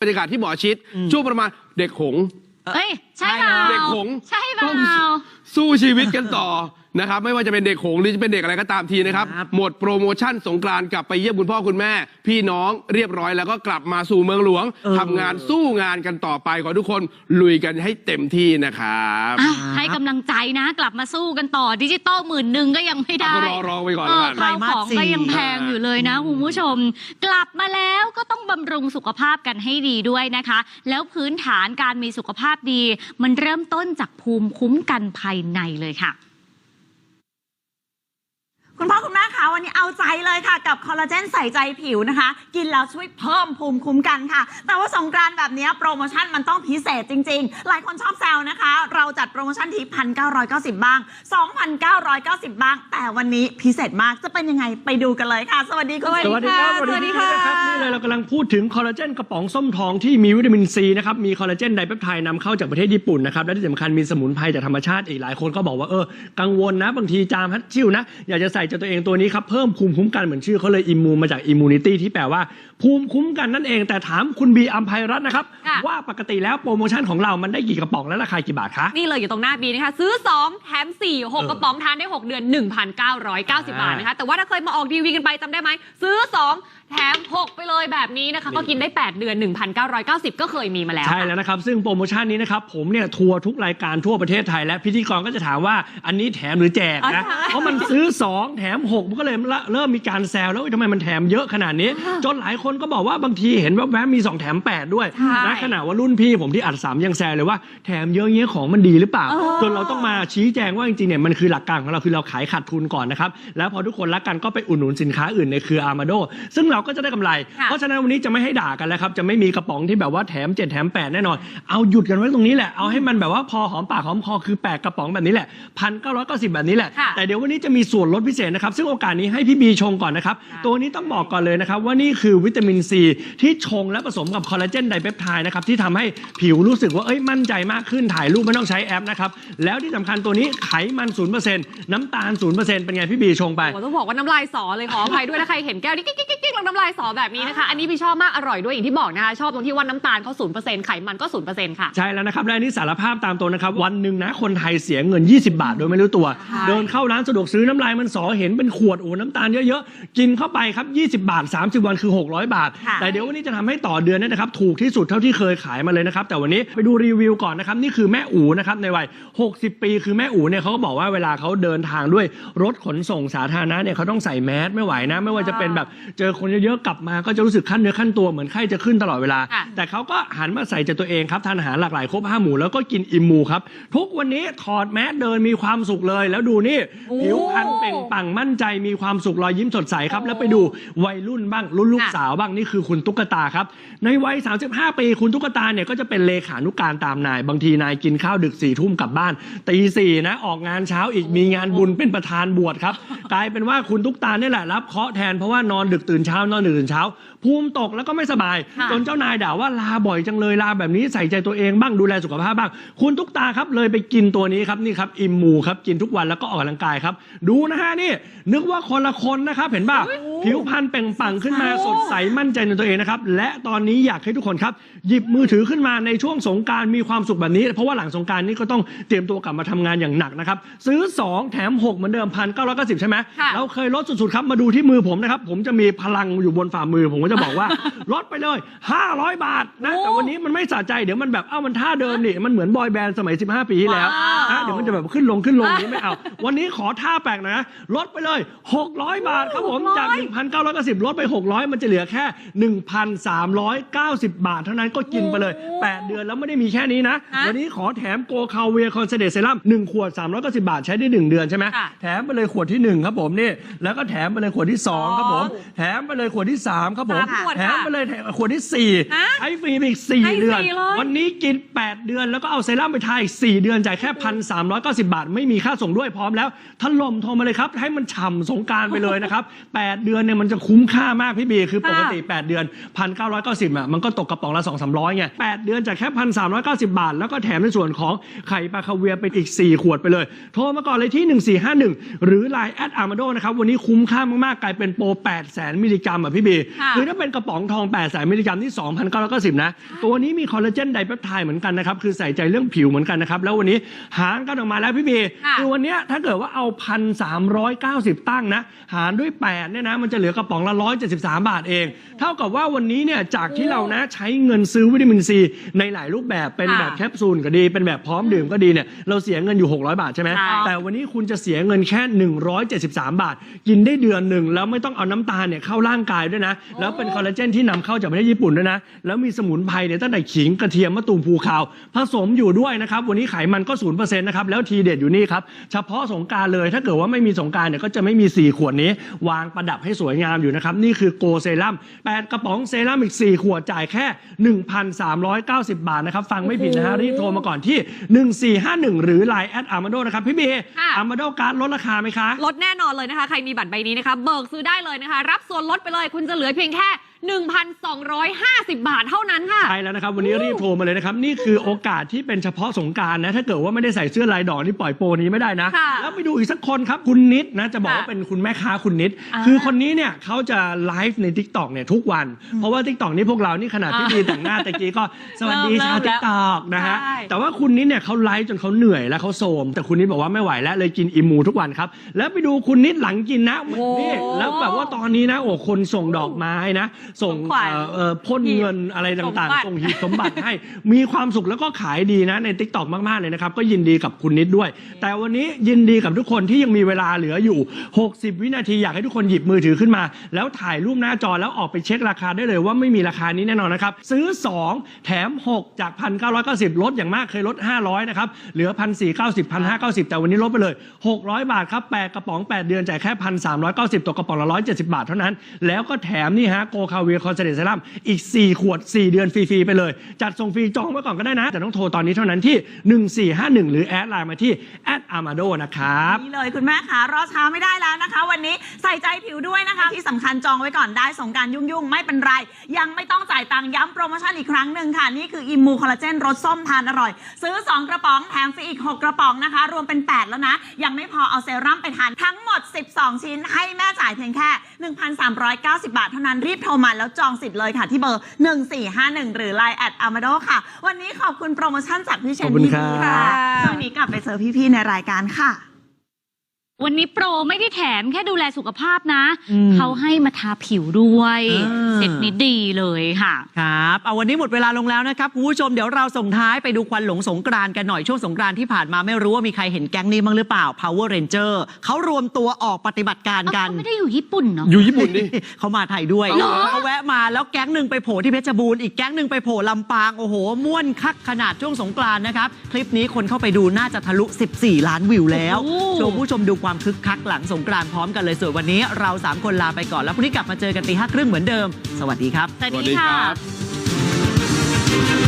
บรรยากาศที่หมอชิดช่วงประมาณเด็กหงส์เอ้ย ใช่เปล่าเด็กหงส์ ใช่เปต้องล่า สู้ชีวิตกันต่อ นะครับไม่ว่าจะเป็นเด็กหงส์หรือจะเป็นเด็กอะไรก็ตามทีนะครับครับ หมดโปรโมชั่นสงกรานต์กลับไปเยี่ยมคุณพ่อคุณแม่ พี่น้องเรียบร้อยแล้วก็กลับมาสู่เมืองหลวงเออทำงานสู้งานกันต่อไปขอทุกคนลุยกันให้เต็มที่นะครับอะให้กำลังใจนะกลับมาสู้กันต่อดิจิตอลหมื่นหนึ่งก็ยังไม่ได้รอรอไปก่อนเอแล้วอกันข้าวของไตรมาสสี่ ก็ยังแพงอยู่เลยนะคุณผู้ชม กลับมาแล้วก็ต้องบำรุงสุขภาพกันให้ดีด้วยนะคะ แล้วพื้นฐานการมีสุขภาพดี มันเริ่มต้นจากภูมิคุ้มกันภายในเลยค่ะ คุณพ่อคุณแม่คะวันนี้เอาใจเลยค่ะ กับคอลลาเจนใส่ใจผิวนะคะ กินแล้วช่วยเพิ่มภูมิคุ้มกันค่ะ แต่ว่าสงกรานต์แบบนี้โปรโมชั่นมันต้องพิเศษจริง ๆ หลายคนชอบแซวนะคะ เราจัดโปรโมชั่นที่ 1,990 บ้าง 2,990 บ้าง แต่วันนี้พิเศษมากจะเป็นยังไงไปดูกันเลยค่ะ สวัสดีคุณสวัสดีครับสวัสดีค่ะนะครับนี่เลยเรากำลังพูดถึงคอลลาเจนกระป๋องส้มทองที่มีวิตามินซีนะครับมีคอลลาเจนไดเปปไทด์นำเข้าจากประเทศญี่ปุ่นนะครับและที่สำคัญมีสมุนไพรจากธรรมชาติอีกหลายคนก็บอกว่าเออกังวลนะบางทีจามฮัตชิวนะอยากจะใส่ใจตัวเองตัวนี้ครับเพิ่มภูมิคุ้มกันเหมือนชื่อเขาเลยอิมมูมาจากอิมมูนิตี้ที่แปลว่า ภูมิคุ้มกันนั่นเอง แต่ถามคุณบีอัมภัยรัตน์นะครับ ค่ะ ว่าปกติแล้วโปรโมชั่นของเรามันได้กี่กระป๋องและราคากี่บาทคะ นี่เลยอยู่ตรงหน้าบีนะคะ ซื้อ 2 แถม4เออ6กระป๋องทานได้ 6 เดือน 1,990 บาทนะคะอ่าแต่ว่าถ้าเคยมาออกทีวีกันไปจำได้ไหม ซื้อ 2 แถม6ไปเลยแบบนี้นะคะ ก็กินได้ 8 เดือน 1,990 ก็เคยมีมาแล้ว ใช่แล้วนะครับ ซึ่งโปรโมชั่นนี้นะครับ ผมเนี่ยทัวร์ทุกรายการทั่วประเทศไทยและพิธีกรก็จะถามว่าอันนี้แถมหรือแจกนะอ๋อใช่เพราะมันซื้อ 2 แถม 6 มันก็เลยเริ่มมีการแซวแล้วเอ้ยทำไมมันแถมเยอะขนาดนี้ จนหลายคนก็บอกว่าบางทีเห็นว่าแวบๆมี 2 แถม 8 ด้วยใช่นะขณะว่ารุ่นพี่ผมที่อัดสามยังแซวเลยว่าแถมเยอะเงี้ยของมันดีหรือเปล่าเออจนเราต้องมาชี้แจงว่าจริงๆเนี่ยมันคือหลักการของเราคือเราขายขาดทุนก่อนนะครับแล้วพอทุกคนรักกันก็ไปอุดหนุนสินค้าอื่นในเครืออาร์มาโดซึ่งเราก็จะได้กำไรค่ะเพราะฉะนั้นวันนี้จะไม่ให้ด่ากันแล้วครับ จะไม่มีกระป๋องที่แบบว่าแถม7แถม8แน่นอน เอาหยุดกันไว้ตรงนี้แหละ เอาให้มันแบบว่าพอหอมปากหอมคอคือ8กระป๋องแบบนี้แหละพันเก้าร้อยเก้าสิบแบบนี้แหละ ค่ะ แต่เดี๋ยววันนี้จะมีส่วนลดพิเศษนะครับ ซึ่งโอกาสนี้ให้พี่บีชงก่อนนะครับค่ะตัวนี้ต้องบอกก่อนเลยนะครับว่านี่คือวิตามินซีที่ชงและผสมกับคอลลาเจนไดเปปไทด์นะครับที่ทำให้ผิวรู้สึกว่าเอ้ยมั่นใจมากขึ้นถ่ายรูปไม่ต้องใช้แอปนะครับแล้วที่สำคัญตัวนี้ไขมัน0%น้ำตาล0%เป็นไงพี่บีชงไป โอ้โหต้องบอกว่าน้ำลายสอเลยขออภัยด้วยถ้าใครเห็นแก้วนี่กิ๊กกิ๊กกิ๊กลงน้ำลายสอแบบนี้นะคะ อันนี้พี่ชอบมากอร่อยด้วยอย่างที่บอกนะคะ ชอบตรงที่ว่าน้ำตาลเขาศูนย์เปอร์เซ็นต์ไขมันก็ศูนย์เปอร์เซ็นต์ค่ะ ใช่แล้วนะครับ และอันนี้สารภาพตามตรงนะครับ วันหนึ่งนะคนไทยเสียเงิน 20 บาทโดยไม่รู้ตัวใช่เดินเข้าร้านสะดวกซื้อน้ำลายมันสอเห็นเป็นขวดโอ้น้ำตาลเยอะๆ กินเข้าไปครับ 20 บาท 30 วันคือ 600 บาทค่ะแต่เดี๋ยววันนี้จะทำให้ต่อเดือนเนี่ยนะครับถูกที่สุดเท่าที่เคยขายมาเลยนะครับแต่วันนี้ไปดูรีวิวก่อนนะครับนี่คือแม่อูนะครับในวัย 60 ปีคือแม่อูเนี่ยเขาก็บอกว่าเวลาเขาเดินทางด้วยรถขนส่งสาธารณะเนี่ยเขาต้องใส่แมสไม่ไหวนะไม่ว่าจะเป็นแบบเจอคนเยอะๆกลับมาก็จะรู้สึกขั้นเนื้อขั้นตัวเหมือนไข้จะขึ้นตลอดเวลา ค่ะแต่เขาก็หันมาใส่ใจตัวเองครับทานอาหารหลากหลายครบห้าหมู่แล้วก็กินอิมมูครับ ทุกวันนี้ถอดแมสเดินมีความสุขเลย แล้วดูนี่โอ้ผิวพรรณเปล่งปลั่งมั่นใจมีความสุขรอยยิ้มสดใสครับ แล้วไปดูวัยรุ่นบ้างรุ่นลูกค่ะ สาวบ้างนี่คือคุณตุ๊กตาครับ ในวัย 35 ปีคุณตุ๊กตาเนี่ยก็จะเป็นเลขานุการตามนาย บางทีนายกินข้าวดึกสี่ทุ่มกลับบ้านตีสี่นะออกงานเช้าอีกมีงานบุญเป็นประธานบวชครับ กลายเป็นว่าคุณตุ๊กตาเนี่ยแหละรับเคราะห์แทนเพราะว่านอนดึกตื่นเช้านอนดึกตื่นเช้า ภูมิตกแล้วก็ไม่สบายค่ะจนเจ้านายด่าว่าลาบ่อยจังเลยลาแบบนี้ใส่ใจตัวเองบ้างดูแลสุขภาพบ้าง คุณตุ๊กตาครับเลยไปกินตัวนี้ครับนี่ครับอิมมูครับกินทุกวันแล้วก็ออกกำลังกายครับ ดูนะฮะนี่ นึกว่าคนละคนนะครับเห็นป่ะผิวพรรณเปล่งปลั่งขึ้นมาสดใสมั่นใจในตัวเองนะครับและตอนนี้อยากให้ทุกคนครับหยิบมือถือขึ้นมาในช่วงสงกรารมีความสุขแบบนี้ เพราะว่าหลังสงกรารนี้ก็ต้องเตรียมตัวกลับมาทำงานอย่างหนักนะครับซื้อ 2 แถม 6 เหมือนเดิมพันเก้าร้อยเก้าสิบใช่ไหมค่ะเราเคยลดสุดๆครับมาดูที่มือผมนะครับผมจะมีพลังอยู่บนฝ่ามือ ผมก็จะบอกว่า ลดไปเลย 500 บาทนะแต่วันนี้มันไม่สะใจเดี๋ยวมันแบบเอ้ามันท่าเดิมนี่มันเหมือนบอยแบนด์สมัย 15 ปีที่แล้วว้าวอะเดี๋ยวมันจะแบบขึ้นลงขึ้นลงอย่างนี้ไม่เอา วันนี้ขอท่าแปลกหนอยนะลดไปเลย 600 บาทครับผมจาก 1,990ลดไป 600 มันจะเหลือแค่ 1,390 บาท เท่านั้นก็กินไปเลย 8 เดือนแล้วไม่ได้มีแค่นี้นะ ฮะวันนี้ขอแถมโกคาเวียคอนเซเดตเซรั่ม1ขวด 390 บาทใช้ได้ 1 เดือนใช่ไหมค่ะ แถมไปเลยขวดที่ 1 ครับผมนี่แล้วก็แถมไปเลยขวดที่ 2 ครับผมสองแถมไปเลยขวดที่3ครับผมสามขวดแถมค่ะไปเลยขวดที่ฮะ4ให้ฟรีไปอีกให้4เดือนฟรีเลย วันนี้กิน 8 เดือนแล้วก็เอาเซรั่มไปทาอีก4เดือนจ่ายแค่1,390บาท ไม่มีค่าส่งด้วยพร้อมแล้วถล่มโทรมาเลยครับ ให้มันฉ่ำสงกรารไปเลยนะครับ 8 เดือนเนี่ยมันจะคุ้มค่ามากพี่บีคือปกติ 8 เดือน 1,990อะมันก็ตกกระป๋องละ2 3 0 0ไง8เดือนจากแค่1,390 บาท แล้วก็แถมในส่วนของไข่ปลาคาเวียร์ไปอีก 4 ขวดไปเลย โทรมาก่อนเลยที่ 1451 หรือ Line แอดอาร์มาโดนะครับ วันนี้คุ้มค่ามาก ๆ กลายเป็นโปร8แสนมิลลิกรัมกรัมอะพี่บีค่ะคือถ้าเป็นกระป๋องทอง 8 แสนมิลลิกรัมที่ 2,990 นะ ตัวนี้มีคอลลาเจนไดเปปไทด์เหมือนกันนะครับ คือใส่ใจเรื่องผิวเหมือนกันนะครับ แล้ววันนี้หารกันออกมาแล้วพี่บีค่ะคือวันเนี้ยถ้าเกิดว่าเอา 1,390 ตั้งนะ หารด้วย 8 เนี่ยนะ มันจะเหลือกระป๋องละ 173 บาทเอง เท่ากับว่าวันนี้เนี่ยจากที่เรานะใช้เงินซื้อวิตามินซีในหลายรูปแบบเป็นค่ะแบบแคปซูลก็ดี เป็นแบบพร้อมดื่มก็ดีเนี่ยเราเสียเงินอยู่ 600 บาทใช่ไหม ใช่ แต่วันนี้คุณจะเสียเงินแค่ 173 บาท กินได้เดือนหนึ่งแล้วไม่ต้องเอาน้ำตาลเนี่ยเข้าร่างกายด้วยนะ แล้วเป็นคอลลาเจนที่นำเข้าจากประเทศญี่ปุ่นด้วยนะ แล้วมีสมุนไพรเนี่ยตั้งแต่ขิงกระเทียมมะตูมภูขาวผสมอยู่ด้วยนะครับ วันนี้ไขมันก็ศูนย์เปอร์เซ็นต์นะครับ แล้วทีเด็ดอยู่นี่ครับ เฉพาะสงกรารเลย ถ้าเกิดว่าไม่มีสงกรารเนี่ยก็จะไม่มี 4 ขวดนี้ วางประดับให้สวยงามอยู่นะครับ นี่คือโกเซรั่ม8กระป๋องเซรั่มอีก 4 ขวดจ่ายแค่ 1,390 บาทนะครับ ฟังไม่ผิดนะฮะรีบโทรมาก่อนที่ 1451 หรือ Line แอดอาร์มาโดนะครับพี่เบค่ะ อาร์มาโดการ์ดลดราคาไหมคะ ลดแน่นอนเลยนะคะ ใครมีบัตรใบนี้นะคะ เบิกซื้อได้เลยนะคะ รับส่วนลดไปเลย คุณจะเหลือเพียงแค่ 1,250 บาทเท่านั้นค่ะ ใช่แล้วนะครับ วันนี้รีบโทรมาเลยนะครับ นี่คือโอกาสที่เป็นเฉพาะสงกรารนะ ถ้าเกิดว่าไม่ได้ใส่เสื้อลายดอกนี่ปล่อยโปรนี้ไม่ได้นะ ค่ะแล้วไปดูอีกสักคนครับคุณนิดนะ จะบอกว่าค่ะเป็นคุณแม่ค้าคุณนิด อ่าคือคนนี้เนี่ยเขาจะไลฟ์ใน t ิ k t o k เนี่ยทุกวัน เพราะว่า t ิ k t o k นี่พวกเรานี่ขนาดอ่าพี่ดีแต่งหน้าตะกี้ก็สวัสดีเริ่มชาวเริ่ติ๊มกตอกนะฮะ ใช่ แต่ว่าคุณนิดเนี่ยเขาไลฟ์จนเขาเหนื่อยแล้วเขาโทรมแต่คุณนิดบอกว่าไม่ไหวแล้วเลยกินอิมูทุกวันครับ แล้วไปดูคุณนิดหลังกินนะนี่แล้วแบบว่าตอนนี้นะโอ้คนส่งดอกไม้นะส่งของขวัญเอ่อเอ่อพ่นเงินอะไรต่างสมบัติ ๆ ส่งหีบสมบัติให้ มีความสุขแล้วก็ขายดีนะใน t ิ k t o k มาก ๆ เลยนะครับ ก็ยินดีกับคุณนิดด้วย แต่วันนี้ยินดีกับทุกคนที่ยังมีเวลาเหลืออยู่ 60 วินาที อยากให้ทุกคนหยิบมือถือขึ้นมา แล้วถ่ายรูปหน้าจอแล้วออกไปเช็คราคาได้เลยว่าไม่มีราคานี้แน่นอนนะครับ ซื้อ 2 แถม 6 จาก 1,990 ลดอย่างมากเคยลด 500 นะครับ เหลือ 1,490 1,590 แต่วันนี้ลดไปเลย 600 บาทครับ 8 กระป๋อง 8 เดือนจ่ายแค่ 1,390ตกกระป๋องละ170 บาทเท่านั้น แล้วก็แถมนี่ฮะโกคาเวียคอนเซเดตเซรั่มอีก 4 ขวด 4 เดือนฟรี ๆ ไปเลย จัดส่งฟรีจองไว้ก่อนก็ได้นะ แต่ต้องโทรตอนนี้เท่านั้นที่ 1451 หรือแอดไลน์มาที่แอดอาร์มาโดนะครับนี่เลยคุณแม่คะรอช้าไม่ได้แล้วนะคะ วันนี้ใส่ใจผิวด้วยนะคะ ที่สำคัญจองไว้ก่อนได้สงการยุ่งๆ ไม่เป็นไร ยังไม่ต้องจ่ายตังค์ย้ำโปรโมชั่นอีกครั้งหนึ่งค่ะ นี่คืออิมมูคอลลาเจนรสส้มทานอร่อย ซื้อ 2 กระป๋องแถมฟรีอีก 6 กระป๋องนะคะ รวมเป็น 8 แล้วนะ ยังไม่พอเอาเซรั่มไปทานทั้งหมด 12 ชิ้น ให้แม่จ่ายเพียงแค่ 1,390 บาทเท่านั้นรีบโทรมาแล้วจองสิทธิ์เลยค่ะ ที่เบอร์ 1451 หรือ Line แอดอามาโดค่ะ วันนี้ขอบคุณโปรโมชั่นจากพี่เชนขอบคุณนี่ครับ ค่ะ ช่วงนี้กลับไปเจอพี่ๆในรายการค่ะ วันนี้โปรไม่ได้แถมแค่ดูแลสุขภาพนะ อืมเขาให้มาทาผิวด้วยอ่าเสร็จนี้ดีเลยค่ะ ครับ เอาวันนี้หมดเวลาลงแล้วนะครับคุณผู้ชมเดี๋ยวเราส่งท้ายไปดูควันหลงสงกรานต์กันหน่อยช่วงสงกรานต์ที่ผ่านมาไม่รู้ว่ามีใครเห็นแก๊งนี้บ้างหรือเปล่า Power Ranger เขารวมตัวออกปฏิบัติการกัน เขาไม่ได้อยู่ญี่ปุ่นเนาะ อยู่ญี่ปุ่นดิ เขามาไทยด้วยเหรอ เขาแวะมาแล้วแก๊งหนึ่งไปโผล่ที่เพชรบูรณ์อีกแก๊งหนึ่งไปโผล่ลำปางโอ้โหม่วนคักขนาดช่วงสงกรานต์นะครับ คลิปนี้คนเข้าไปดูน่าจะทะลุ 14 ล้านวิวแล้วชวนผู้ชมดูความคึกคักหลังสงกรานต์พร้อมกันเลยส่วนวันนี้เราสามคนลาไปก่อนแล้วพรุ่งนี้กลับมาเจอกันตีห้าครึ่งเหมือนเดิม สวัสดีครับ สวัสดีค่ะรับ